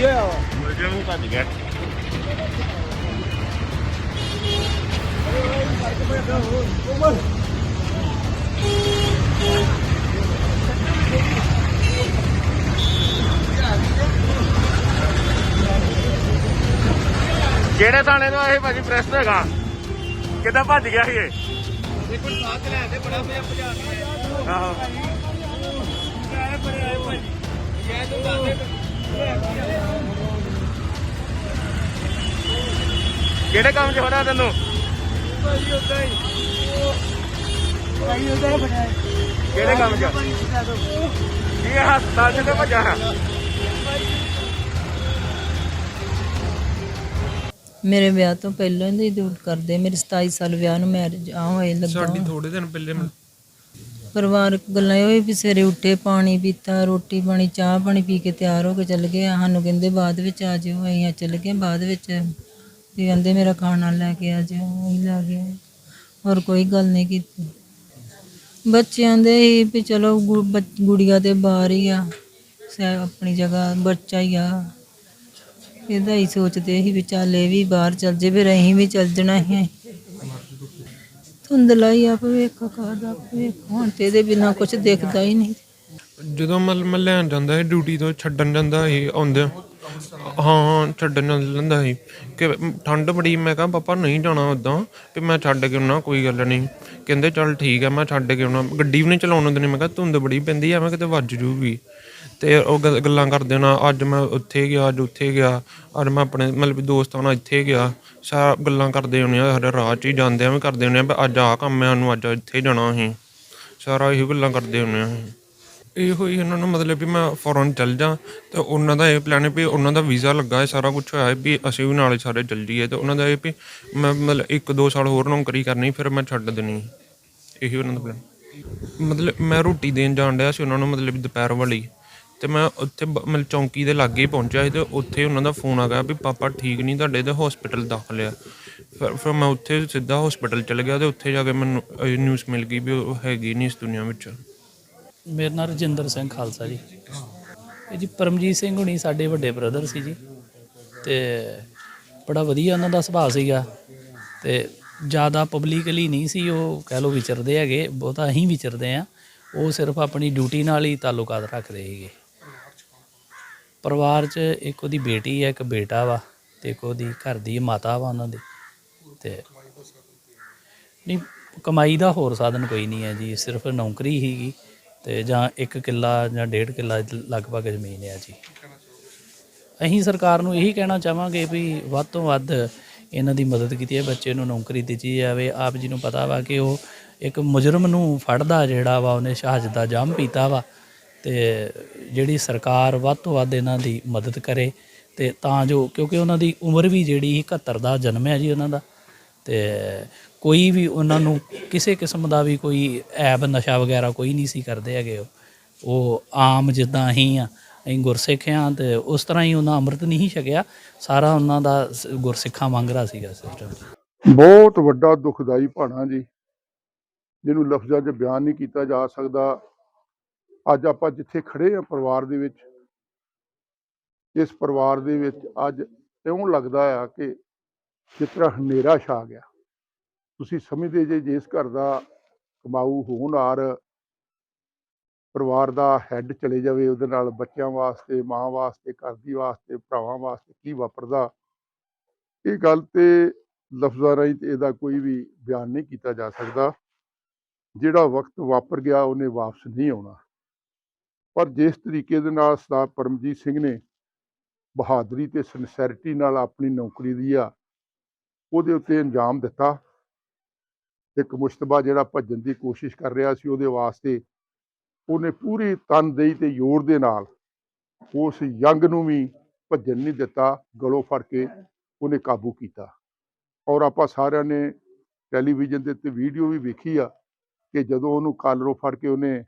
ਕੀ ਹੋਇਆ ਵਾ ਮੁਰਗੇ ਨੂੰ ਭੱਜ ਗਿਆ ਕਿਹੜੇ ਥਾਣੇ ਤੋਂ ਆਏ ਭਾਜੀ ਪ੍ਰੈਸ ਹੈਗਾ? ਕਿੱਦਾਂ ਭੱਜ ਗਿਆ ਸੀ ਇਹ? ਇੱਕ ਸਾਥ ਲੈ ਦੇ ਬੜਾ ਪਿਆ ਭਜਾ ਆਹੋ। ਆਏ ਬੜੇ ਆਏ ਭਾਈ ਜੈ ਤੂੰ ਕਿਹੜੇ ਕੰਮ 'ਚ ਹੋਣਾ ਤੈਨੂੰ ਭਾਈ ਉਦਾਂ ਹੀ ਭਾਈ ਉਦਾਂ ਹੀ ਬਣਾਇਆ ਕਿਹੜੇ ਕੰਮ 'ਚ? ਕੀ ਇਹ ਹਸਪਤਾਲ 'ਚ ਤੇ ਭੱਜਾ ਹੈ। ਮੇਰੇ ਵਿਆਹ ਤੋਂ ਪਹਿਲਾਂ ਹੀ ਡਿਊਟ ਕਰਦੇ। ਮੇਰੇ 27 ਸਾਲ ਵਿਆਹ ਨੂੰ ਮੈਰਿਜ ਆ ਹੋਏ ਲੱਗਾ। ਸਾਡੀ ਥੋੜੇ ਦਿਨ ਪਹਿਲੇ ਮਿਲ- ਪਰਿਵਾਰਕ ਗੱਲਾਂ ਇਹ ਹੋਈ ਵੀ ਸਵੇਰੇ ਉੱਠੇ ਪਾਣੀ ਪੀਤਾ ਰੋਟੀ ਪਾਣੀ ਚਾਹ ਪਾਣੀ ਪੀ ਕੇ ਤਿਆਰ ਹੋ ਕੇ ਚੱਲ ਗਏ ਸਾਨੂੰ ਕਹਿੰਦੇ ਬਾਅਦ ਵਿੱਚ ਆ ਜਿਓ ਅਸੀਂ ਆ ਚੱਲ ਗਏ ਬਾਅਦ ਵਿੱਚ ਵੀ ਕਹਿੰਦੇ ਮੇਰਾ ਖਾਣਾ ਲੈ ਕੇ ਆ ਜਿਓ ਅਸੀਂ ਲੈ ਗਏ ਹੋਰ ਕੋਈ ਗੱਲ ਨਹੀਂ ਕੀਤੀ। ਬੱਚਿਆਂ ਦੇ ਹੀ ਵੀ ਚਲੋ ਗੁ- ਬੱਚ- ਗੁੜੀਆ ਤੇ ਬਾਹਰ ਹੀ ਆ, ਸੈ ਆਪਣੀ ਜਗ੍ਹਾ ਬੱਚਾ ਹੀ ਆ। ਇਹਦਾ ਹੀ ਸੋਚਦੇ ਸੀ ਵੀ ਚੱਲ ਇਹ ਵੀ ਬਾਹਰ ਚੱਲ ਜੇ, ਫਿਰ ਅਸੀਂ ਵੀ ਚੱਲ ਜਾਣਾ ਹੀ ਧੁੰਦਲਾ ਹੀ ਆ ਭਵਿੱਖ ਕਾਦਾ ਭਵਿੱਖ ਹੁਣ ਤੇ ਇਹਦੇ ਬਿਨਾ ਕੁਝ ਦਿਖਦਾ ਹੀ ਨਹੀਂ। ਜਦੋਂ ਮੈਂ ਮੈਂ ਲੈਣ ਜਾਂਦਾ ਸੀ, ਡਿਊਟੀ ਤੋਂ ਛੱਡਣ ਜਾਂਦਾ ਸੀ ਆਉਂਦੇ ਹਾਂ ਛੱਡਣ ਨਾਲ ਜਾਂਦਾ ਸੀ। ਕਿ ਠੰਡ ਬੜੀ, ਮੈਂ ਕਿਹਾ, ਪਾਪਾ, ਨਹੀਂ ਜਾਣਾ ਉਦਾਂ ਵੀ ਮੈਂ ਛੱਡ ਕੇ ਆਉਣਾ, ਕੋਈ ਗੱਲ ਨਹੀਂ। ਕਹਿੰਦੇ, ਚੱਲ ਠੀਕ ਹੈ ਮੈਂ ਛੱਡ ਕੇ ਆਉਣਾ। ਗੱਡੀ ਵੀ ਨਹੀਂ ਚਲਾਉਣ ਦਿੰਦੇ, ਮੈਂ ਕਿਹਾ, ਧੁੰਦ ਬੜੀ ਪੈਂਦੀ ਐਵੇਂ ਕਿਤੇ ਵੱਜ ਜੂਗੀ। ਤੇ ਉਹ ਗੱਲ- ਗੱਲਾਂ ਕਰਦੇ ਨਾ, ਅੱਜ ਮੈਂ ਉੱਥੇ ਗਿਆ, ਅੱਜ ਉੱਥੇ ਗਿਆ। ਅੱਜ ਮੈਂ ਆਪਣੇ, ਮਤਲਬ ਦੋਸਤਾਂ ਨਾਲ ਇੱਥੇ ਗਿਆ। ਸਾਰਾ ਗੱਲਾਂ ਕਰਦੇ ਹੁੰਦੇ ਆ ਸਾਡੇ ਰਾਹ 'ਚ ਹੀ ਜਾਂਦੇ ਆ ਵੀ ਕਰਦੇ ਹੁੰਦੇ ਆ, ਵੀ ਅੱਜ ਆਹ ਕੰਮ ਹੈ ਸਾਨੂੰ ਅੱਜ ਇੱਥੇ ਜਾਣਾ ਅਸੀਂ। ਸਾਰਾ ਇਹੀ ਗੱਲਾਂ ਕਰਦੇ ਹੁੰਦੇ ਆ ਅਸੀਂ। ਇਹੋ ਹੀ ਉਹਨਾਂ ਨੂੰ ਮਤਲਬ ਵੀ ਮੈਂ ਫੌਰਨ ਚੱਲ ਜਾ, ਤੇ ਉਹਨਾਂ ਦਾ ਇਹ ਪਲਾਨ ਹੈ ਵੀ ਉਹਨਾਂ ਦਾ ਵੀਜ਼ਾ ਲੱਗਾ ਹੈ, ਸਾਰਾ ਕੁਝ ਹੋਇਆ ਹੈ ਵੀ ਅਸੀਂ ਵੀ ਨਾਲੇ ਸਾਰੇ ਚੱਲ ਜਾਈਏ, ਤੇ ਉਹਨਾਂ ਦਾ ਇਹ ਵੀ ਮੈਂ ਮਤਲਬ ਇੱਕ ਦੋ ਸਾਲ ਹੋਰ ਨੌਕਰੀ ਕਰਨੀ, ਫਿਰ ਮੈਂ ਛੱਡ ਦੇਣੀ ਇਹੀ ਉਹਨਾਂ ਦਾ ਪਲਾਨ ਮਤਲਬ ਮੈਂ ਰੋਟੀ ਦੇਣ ਜਾਣ ਡਿਆ ਸੀ ਉਹਨਾਂ ਨੂੰ ਮਤਲਬ ਵੀ ਦੁਪਹਿਰ ਵਾਲੀ। ਤੇ ਮੈਂ ਉੱਥੇ ਬ- ਮਤਲਬ ਚੌਂਕੀ ਦੇ ਲਾਗੇ ਹੀ ਪਹੁੰਚਿਆ ਸੀ, ਤੇ ਉੱਥੇ ਉਹਨਾਂ ਦਾ ਫੋਨ ਆ ਗਿਆ ਵੀ ਪਾਪਾ ਠੀਕ ਨਹੀਂ ਤੁਹਾਡੇ, ਤੇ ਹਸਪੀਟਲ ਦਾਖਲ ਆ। ਫਿਰ ਫਿਰ ਮੈਂ ਉੱਥੇ ਸਿੱਧਾ ਹਸਪੀਟਲ ਚਲ ਗਿਆ, ਤੇ ਉੱਥੇ ਜਾ ਕੇ ਮੈਨੂੰ ਨਿਊਜ਼ ਮਿਲ ਗਈ ਵੀ ਉਹ ਹੈਗੀ ਨਹੀਂ ਇਸ ਦੁਨੀਆ ਵਿੱਚ। ਮੇਰਾ ਨਾਮ ਰਜਿੰਦਰ ਸਿੰਘ ਖਾਲਸਾ ਜੀ। ਇਹ ਜੀ ਪਰਮਜੀਤ ਸਿੰਘ ਹੁਣੀ ਸਾਡੇ ਵੱਡੇ ਬ੍ਰਦਰ ਸੀ ਜੀ। ਤੇ ਬੜਾ ਵਧੀਆ ਉਹਨਾਂ ਦਾ ਸੁਭਾਅ ਸੀਗਾ। ਤੇ ਜ਼ਿਆਦਾ ਪਬਲਿਕਲੀ ਨਹੀਂ ਸੀ, ਉਹ ਕਹਿ ਲੋ ਵਿਚਰਦੇ ਹੈਗੇ, ਬਹੁਤਾ ਅਸੀਂ ਵਿਚਰਦੇ ਆ ਉਹ ਸਿਰਫ ਆਪਣੀ ਡਿਊਟੀ ਨਾਲ ਹੀ ਤਾਲੁਕਾਤ ਰੱਖਦੇ ਸੀਗੇ। ਪਰਿਵਾਰ 'ਚ ਇੱਕ ਉਹਦੀ ਬੇਟੀ ਹੈ, ਇੱਕ ਬੇਟਾ ਵਾ ਤੇ ਇੱਕ ਉਹਦੀ ਘਰ ਦੀ ਮਾਤਾ ਵਾ ਉਹਨਾਂ ਦੀ। ਤੇ ਨਹੀਂ, ਕਮਾਈ ਦਾ ਹੋਰ ਸਾਧਨ ਕੋਈ ਨਹੀਂ ਹੈ ਜੀ, ਸਿਰਫ ਨੌਕਰੀ ਹੀਗੀ ਤੇ ਜਾਂ ਇੱਕ ਕਿੱਲਾ ਜਾਂ ਡੇਢ ਕਿੱਲਾ ਲਗਭਗ ਜ਼ਮੀਨ ਹੈ ਜੀ। ਅਸੀਂ ਸਰਕਾਰ ਨੂੰ ਇਹੀ ਕਹਿਣਾ ਚਾਹਾਂਗੇ ਵੀ ਵੱਧ ਤੋਂ ਵੱਧ ਇਹਨਾਂ ਦੀ ਮਦਦ ਕੀਤੀ ਹੈ, ਬੱਚੇ ਨੂੰ ਨੌਕਰੀ ਦਿੱਤੀ ਜਾਵੇ। ਆਪ ਜੀ ਨੂੰ ਪਤਾ ਵਾ ਕਿ ਉਹ ਇੱਕ ਮੁਜਰਮ ਨੂੰ ਫੜਦਾ ਜਿਹੜਾ ਵਾ, ਉਹਨੇ ਸ਼ਹਾਦਤ ਦਾ ਜਾਮ ਪੀਤਾ ਵਾ ਤੇ ਜਿਹੜੀ ਸਰਕਾਰ ਵੱਧ ਤੋਂ ਵੱਧ ਇਹਨਾਂ ਦੀ ਮਦਦ ਕਰੇ ਤੇ ਤਾਂ ਜੋ ਕਿਉਂਕਿ ਉਹਨਾਂ ਦੀ ਉਮਰ ਵੀ ਜਿਹੜੀ 71 ਦਾ ਜਨਮ ਹੈ ਜੀ ਉਹਨਾਂ ਦਾ। ਤੇ ਕੋਈ ਵੀ ਉਹਨਾਂ ਨੂੰ ਕਿਸੇ ਕਿਸਮ ਦਾ ਵੀ ਕੋਈ ਐਬ, ਨਸ਼ਾ ਵਗੈਰਾ ਕੋਈ ਨਹੀਂ ਸੀ ਕਰਦੇ ਹੈਗੇ ਉਹ। ਉਹ ਆਮ ਜਿੱਦਾਂ ਅਸੀਂ ਆ, ਅਸੀਂ ਗੁਰਸਿੱਖ ਆ ਤੇ ਉਸ ਤਰ੍ਹਾਂ ਹੀ ਉਹਨਾਂ ਅੰਮ੍ਰਿਤ ਨਹੀਂ ਛਕਿਆ, ਸਾਰਾ ਉਹਨਾਂ ਦਾ ਸ- ਗੁਰਸਿੱਖਾਂ ਵਾਂਗਰਾ ਸੀਗਾ ਸਿਸਟਮ ਬਹੁਤ ਵੱਡਾ ਦੁਖਦਾਈ ਭਾਣਾ ਜੀ, ਜਿਹਨੂੰ ਲਫ਼ਜ਼ਾਂ 'ਚ ਬਿਆਨ ਨਹੀਂ ਕੀਤਾ ਜਾ ਸਕਦਾ। ਅੱਜ ਆਪਾਂ ਜਿੱਥੇ ਖੜੇ ਆ ਪਰਿਵਾਰ ਦੇ ਵਿੱਚ, ਇਸ ਪਰਿਵਾਰ ਦੇ ਵਿੱਚ ਅੱਜ ਇਉਂ ਲੱਗਦਾ ਆ ਕਿ ਜਿਸ ਤਰ੍ਹਾਂ ਹਨੇਰਾ ਛਾ ਗਿਆ। ਤੁਸੀਂ ਸਮਝਦੇ ਜੇ ਜਿਸ ਘਰ ਦਾ ਕਮਾਊ ਹੋਣਹਾਰ ਪਰਿਵਾਰ ਦਾ ਹੈੱਡ ਚਲੇ ਜਾਵੇ, ਉਹਦੇ ਨਾਲ ਬੱਚਿਆਂ ਵਾਸਤੇ, ਮਾਂ ਵਾਸਤੇ, ਘਰ ਦੀ ਵਾਸਤੇ, ਭਰਾਵਾਂ ਵਾਸਤੇ ਕੀ ਵਾਪਰਦਾ? ਇਹ ਗੱਲ ਤੇ ਲਫ਼ਜ਼ਾਂ ਰਾਹੀਂ ਤੇ ਇਹਦਾ ਕੋਈ ਵੀ ਬਿਆਨ ਨਹੀਂ ਕੀਤਾ ਜਾ ਸਕਦਾ। ਜਿਹੜਾ ਵਕਤ ਵਾਪਰ ਗਿਆ, ਉਹਨੇ ਵਾਪਸ ਨਹੀਂ ਆਉਣਾ। ਪਰ ਜਿਸ ਤਰੀਕੇ ਦੇ ਨਾਲ ਸਰਦਾਰ ਪਰਮਜੀਤ ਸਿੰਘ ਨੇ ਬਹਾਦਰੀ ਤੇ ਸਿਨਸੈਰਿਟੀ ਨਾਲ ਆਪਣੀ ਨੌਕਰੀ ਦੀ ਆ ਉਹਦੇ ਉੱਤੇ ਅੰਜਾਮ ਦਿੱਤਾ। ਇੱਕ ਮੁਸ਼ਤਬਾ ਜਿਹੜਾ ਭੱਜਣ ਦੀ ਕੋਸ਼ਿਸ਼ ਕਰ ਰਿਹਾ ਸੀ ਉਹਦੇ ਵਾਸਤੇ ਉਹਨੇ ਪੂਰੀ ਤਨਦੇਹੀ ਤੇ ਜ਼ੋਰ ਦੇ ਨਾਲ ਉਸ ਯੰਗ ਨੂੰ ਵੀ ਭੱਜਣ ਨਹੀਂ ਦਿੱਤਾ, ਗਲੋਂ ਫੜ ਕੇ ਉਹਨੇ ਕਾਬੂ ਕੀਤਾ। ਔਰ ਆਪਾਂ ਸਾਰਿਆਂ ਨੇ ਟੈਲੀਵਿਜ਼ਨ ਦੇ ਉੱਤੇ ਵੀਡੀਓ ਵੀ ਵੇਖੀ ਆ ਕਿ ਜਦੋਂ ਉਹਨੂੰ ਕਾਲਰੋਂ ਫੜ ਕੇ ਉਹਨੇ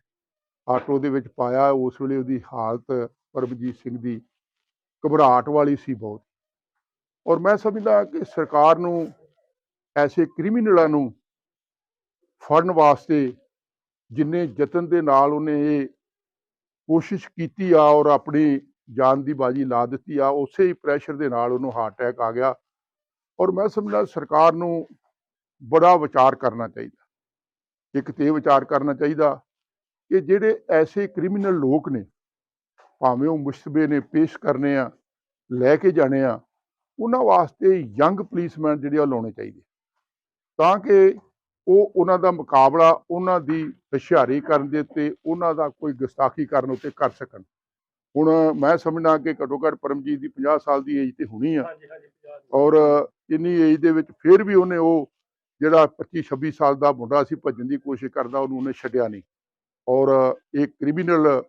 ਆਟੋ ਦੇ ਵਿੱਚ ਪਾਇਆ, ਉਸ ਵੇਲੇ ਉਹਦੀ ਹਾਲਤ ਪਰਮਜੀਤ ਸਿੰਘ ਦੀ ਘਬਰਾਹਟ ਵਾਲੀ ਸੀ ਬਹੁਤ। ਔਰ ਮੈਂ ਸਮਝਦਾ ਕਿ ਸਰਕਾਰ ਨੂੰ, ਐਸੇ ਕ੍ਰਿਮੀਨਲਾਂ ਨੂੰ ਫੜਨ ਵਾਸਤੇ ਜਿੰਨੇ ਯਤਨ ਦੇ ਨਾਲ ਉਹਨੇ ਇਹ ਕੋਸ਼ਿਸ਼ ਕੀਤੀ ਆ ਔਰ ਆਪਣੀ ਜਾਨ ਦੀ ਬਾਜੀ ਲਾ ਦਿੱਤੀ ਆ, ਉਸੇ ਹੀ ਪ੍ਰੈਸ਼ਰ ਦੇ ਨਾਲ ਉਹਨੂੰ ਹਾਰਟ ਅਟੈਕ ਆ ਗਿਆ। ਔਰ ਮੈਂ ਸਮਝਦਾ ਸਰਕਾਰ ਨੂੰ ਬੜਾ ਵਿਚਾਰ ਕਰਨਾ ਚਾਹੀਦਾ। ਇੱਕ ਤੇ ਇਹ ਵਿਚਾਰ ਕਰਨਾ ਚਾਹੀਦਾ ਕਿ ਜਿਹੜੇ ਐਸੇ ਕ੍ਰਿਮੀਨਲ ਲੋਕ ਨੇ, ਭਾਵੇਂ ਉਹ ਮੁਸ਼ਤਬੇ ਨੇ, ਪੇਸ਼ ਕਰਨੇ ਆ, ਲੈ ਕੇ ਜਾਣੇ ਆ ਉਹਨਾਂ ਵਾਸਤੇ ਯੰਗ ਪੁਲਿਸਮੈਨ ਜਿਹੜੇ ਆ ਉਹ ਲਾਉਣੇ ਚਾਹੀਦੇ ਤਾਂ ਕਿ ਉਹ ਉਹਨਾਂ ਦਾ ਮੁਕਾਬਲਾ ਉਹਨਾਂ ਦੀ ਹੁਸ਼ਿਆਰੀ ਕਰਨ ਦੇ ਉੱਤੇ ਉਹਨਾਂ ਦਾ ਕੋਈ ਗੁਸਤਾਖੀ ਕਰਨ ਉੱਤੇ ਕਰ ਸਕਣ। ਹੁਣ ਮੈਂ ਸਮਝਦਾ ਕਿ ਘੱਟੋ ਘੱਟ ਪਰਮਜੀਤ ਦੀ 50 ਸਾਲ ਦੀ ਏਜ ਤੇ ਹੋਣੀ ਆ। ਔਰ ਇੰਨੀ ਏਜ ਦੇ ਵਿੱਚ ਫਿਰ ਵੀ ਉਹਨੇ ਉਹ ਜਿਹੜਾ 25 26 ਸਾਲ ਦਾ ਮੁੰਡਾ ਸੀ ਭੱਜਣ ਦੀ ਕੋਸ਼ਿਸ਼ ਕਰਦਾ ਉਹਨੂੰ ਉਹਨੇ ਛੱਡਿਆ ਨਹੀਂ। ਔਰ ਇਹ ਕ੍ਰਿਮੀਨਲ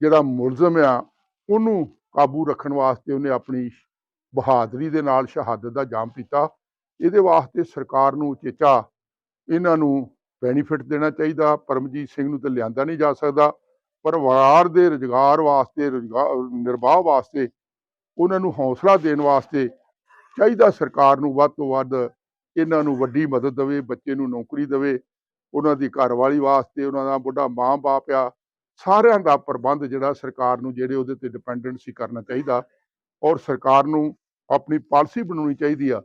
ਜਿਹੜਾ ਮੁਲਜ਼ਮ ਆ ਉਹਨੂੰ ਕਾਬੂ ਰੱਖਣ ਵਾਸਤੇ ਉਹਨੇ ਆਪਣੀ ਬਹਾਦਰੀ ਦੇ ਨਾਲ ਸ਼ਹਾਦਤ ਦਾ ਜਾਮ ਪੀਤਾ। ਇਹਦੇ ਵਾਸਤੇ ਸਰਕਾਰ ਨੂੰ ਉਚੇਚਾ ਇਹਨਾਂ ਨੂੰ ਬੈਨੀਫਿਟ ਦੇਣਾ ਚਾਹੀਦਾ। ਪਰਮਜੀਤ ਸਿੰਘ ਨੂੰ ਤਾਂ ਲਿਆਂਦਾ ਨਹੀਂ ਜਾ ਸਕਦਾ। ਪਰਿਵਾਰ ਦੇ ਰੁਜ਼ਗਾਰ ਵਾਸਤੇ ਰੁਜ਼ਗਾਰ ਨਿਰਵਾਹ ਵਾਸਤੇ, ਉਹਨਾਂ ਨੂੰ ਹੌਸਲਾ ਦੇਣ ਵਾਸਤੇ ਚਾਹੀਦਾ ਸਰਕਾਰ ਨੂੰ ਵੱਧ ਤੋਂ ਵੱਧ ਇਹਨਾਂ ਨੂੰ ਵੱਡੀ ਮਦਦ ਦੇਵੇ, ਬੱਚੇ ਨੂੰ ਨੌਕਰੀ ਦੇਵੇ। ਉਹਨਾਂ ਦੀ ਘਰਵਾਲੀ ਵਾਸਤੇ ਉਹਨਾਂ ਦਾ ਬੁੱਢਾ ਮਾਂ-ਬਾਪ ਆ। ਸਾਰਿਆਂ ਦਾ ਪ੍ਰਬੰਧ ਜਿਹੜਾ ਸਰਕਾਰ ਨੂੰ, ਜਿਹੜੇ ਉਹਦੇ ਤੇ ਡਿਪੈਂਡੈਂਟ ਸੀ ਕਰਨਾ ਚਾਹੀਦਾ। ਔਰ ਸਰਕਾਰ ਨੂੰ ਆਪਣੀ ਪਾਲਿਸੀ ਬਣਾਉਣੀ ਚਾਹੀਦੀ ਆ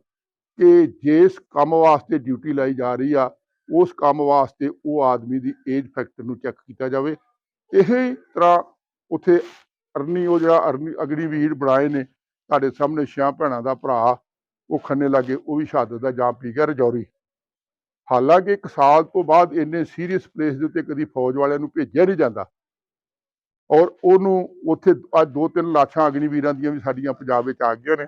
ਕਿ ਜਿਸ ਕੰਮ ਵਾਸਤੇ ਡਿਊਟੀ ਲਾਈ ਜਾ ਰਹੀ ਆ, ਉਸ ਕੰਮ ਵਾਸਤੇ ਉਹ ਆਦਮੀ ਦੀ ਏਜ ਫੈਕਟਰ ਨੂੰ ਚੈੱਕ ਕੀਤਾ ਜਾਵੇ। ਇਸੇ ਤਰ੍ਹਾਂ ਉੱਥੇ ਅਰਨੀ, ਉਹ ਜਿਹੜਾ ਅਰਨੀ ਅਗਨੀਵੀਰ ਬਣਾਏ ਨੇ, ਤੁਹਾਡੇ ਸਾਹਮਣੇ ਛਿਆਂ ਭੈਣਾਂ ਦਾ ਭਰਾ, ਉਹ ਖੰਨੇ ਲਾਗੇ, ਉਹ ਵੀ ਸ਼ਹਾਦਤ ਦਾ ਜਾਮ ਪੀ ਗਿਆ ਰਜੌਰੀ। ਹਾਲਾਂਕਿ ਇੱਕ ਸਾਲ ਤੋਂ ਬਾਅਦ ਇੰਨੇ ਸੀਰੀਅਸ ਪਲੇਸ ਦੇ ਉੱਤੇ ਕਦੀ ਫੌਜ ਵਾਲਿਆਂ ਨੂੰ ਭੇਜਿਆ ਨਹੀਂ ਜਾਂਦਾ। ਔਰ ਉਹਨੂੰ ਉੱਥੇ ਅੱਜ ਦੋ ਤਿੰਨ ਲਾਸ਼ਾਂ ਅਗਨੀਵੀਰਾਂ ਦੀਆਂ ਵੀ ਸਾਡੀਆਂ ਪੰਜਾਬ ਵਿੱਚ ਆ ਗਈਆਂ ਨੇ।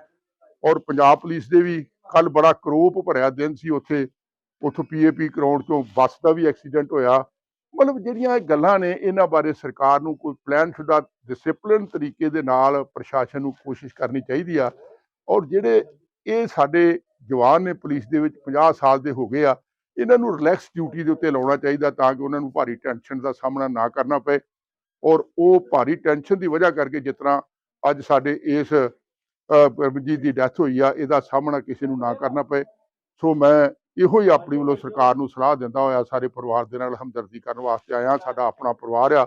ਔਰ ਪੰਜਾਬ ਪੁਲਿਸ ਦੇ ਵੀ ਕੱਲ ਬੜਾ ਕਰੋਪ ਭਰਿਆ ਦਿਨ ਸੀ ਉੱਥੇ। ਉੱਥੋਂ ਪੀਏਪੀ ਕਰਾਉਣ ਤੋਂ ਬੱਸ ਦਾ ਵੀ ਐਕਸੀਡੈਂਟ ਹੋਇਆ। ਮਤਲਬ ਜਿਹੜੀਆਂ ਇਹ ਗੱਲਾਂ ਨੇ, ਇਹਨਾਂ ਬਾਰੇ ਸਰਕਾਰ ਨੂੰ ਕੋਈ ਪਲਾਨ ਸ਼ੁਦਾ ਡਿਸਪਲਿਨ ਤਰੀਕੇ ਦੇ ਨਾਲ ਪ੍ਰਸ਼ਾਸਨ ਨੂੰ ਕੋਸ਼ਿਸ਼ ਕਰਨੀ ਚਾਹੀਦੀ ਆ। ਔਰ ਜਿਹੜੇ ਇਹ ਸਾਡੇ ਜਵਾਨ ਨੇ ਪੁਲਿਸ ਦੇ ਵਿੱਚ 50 ਸਾਲ ਦੇ ਹੋ ਗਏ ਆ, ਇਹਨਾਂ ਨੂੰ ਰਿਲੈਕਸ ਡਿਊਟੀ ਦੇ ਉੱਤੇ ਲਾਉਣਾ ਚਾਹੀਦਾ ਤਾਂ ਕਿ ਉਹਨਾਂ ਨੂੰ ਭਾਰੀ ਟੈਨਸ਼ਨ ਦਾ ਸਾਹਮਣਾ ਨਾ ਕਰਨਾ ਪਏ। ਔਰ ਉਹ ਭਾਰੀ ਟੈਨਸ਼ਨ ਦੀ ਵਜ੍ਹਾ ਕਰਕੇ ਜਿਸ ਤਰ੍ਹਾਂ ਅੱਜ ਸਾਡੇ ਇਸ ਪਰਮਜੀਤ ਦੀ ਡੈਥ ਹੋਈ ਆ, ਇਹਦਾ ਸਾਹਮਣਾ ਕਿਸੇ ਨੂੰ ਨਾ ਕਰਨਾ ਪਏ। ਸੋ ਮੈਂ ਇਹੋ ਹੀ ਆਪਣੀ ਵੱਲੋਂ ਸਰਕਾਰ ਨੂੰ ਸਲਾਹ ਦਿੰਦਾ ਹੋਇਆ, ਸਾਰੇ ਪਰਿਵਾਰ ਦੇ ਨਾਲ ਹਮਦਰਦੀ ਕਰਨ ਵਾਸਤੇ ਆਇਆ, ਸਾਡਾ ਆਪਣਾ ਪਰਿਵਾਰ ਆ।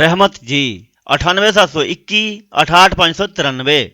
ਰਹਿਮਤ ਜੀ। 9871 68593